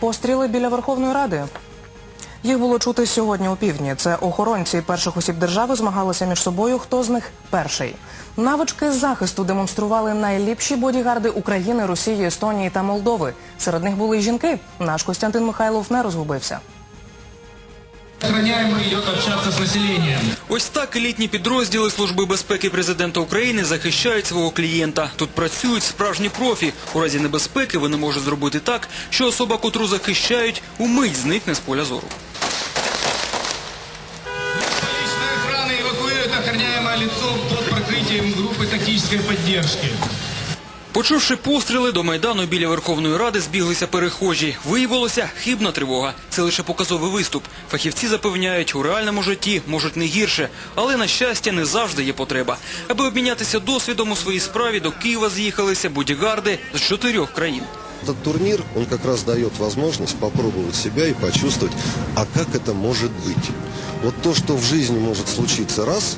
постріли біля Верховної Ради. Їх було чути сьогодні у півдні. Це охоронці перших осіб держави змагалися між собою. Хто з них перший? Навички захисту демонстрували найліпші бодігарди України, Росії, Естонії та Молдови. Серед них були й жінки. Наш Костянтин Михайлов не розгубився Охраняемый идет общаться с населением. Ось так елітні підрозділи Служби безпеки президента України захищають свого клієнта. Тут працюють справжні профі. У разі небезпеки вони можуть зробити так, що особа, котру захищають, умить зникне з поля зору. Личная охрана эвакуирует охраняемое лицо под прикрытием группы тактической поддержки. Почувши постріли, до майдану біля Верховної Ради збіглися перехожі. Виявилося хибна тривога. Це лише показовий виступ. Фахівці запевняють, у реальному житті можуть не гірше, але на щастя не завжди є потреба. Аби обмінятися досвідом у своїй справі, до Києва з'їхалися бодігарди з чотирьох країн. Этот турнир, он как раз дает возможность попробовать себя и почувствовать, а как это может быть. Вот то, что в жизни может случиться раз,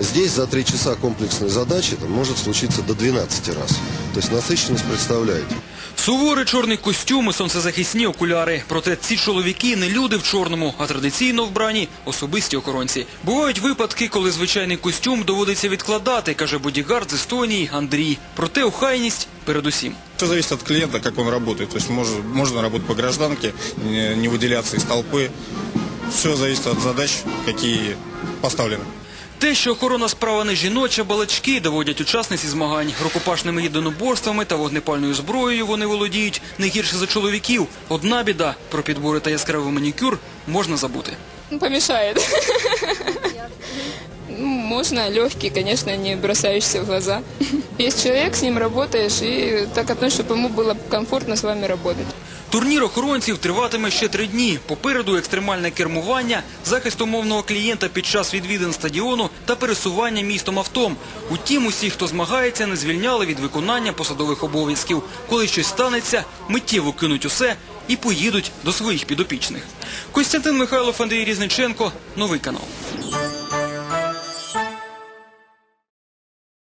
здесь за три часа комплексной задачи это может случиться до 12 раз. То есть насыщенность представляете. Суворий чорний костюм і сонцезахисні окуляри. Проте ці чоловіки не люди в чорному, а традиційно вбрані особисті охоронці. Бувають випадки, коли звичайний костюм доводиться відкладати, каже бодігард з Естонії Андрій. Проте охайність передусім. Все зависит от клиента, как он работает. То есть мож- можно работать по гражданке, не не выделяться из толпы. Все зависит от задач, какие поставлены. Те, що охорона справа не жіноча, балачки доводять учасниці змагань. Рукопашними єдиноборствами та вогнепальною зброєю вони володіють не гірше за чоловіків. Одна біда про підбори та яскравий манікюр можна забути. Помешает. Ну, Можно легкий, конечно, не бросающийся в глаза. Есть человек, с ним работаешь, и так относишься, чтобы ему было комфортно с вами работать. Турнір охоронців триватиме ще три дні. Попереду екстремальне кермування, захист умовного клієнта під час відвідин стадіону та пересування містом автом. Утім, усі, хто змагається, не звільняли від виконання посадових обов'язків. Коли щось станеться, миттєво кинуть усе і поїдуть до своїх підопічних. Костянтин Михайлов, Андрій Різниченко, новий канал.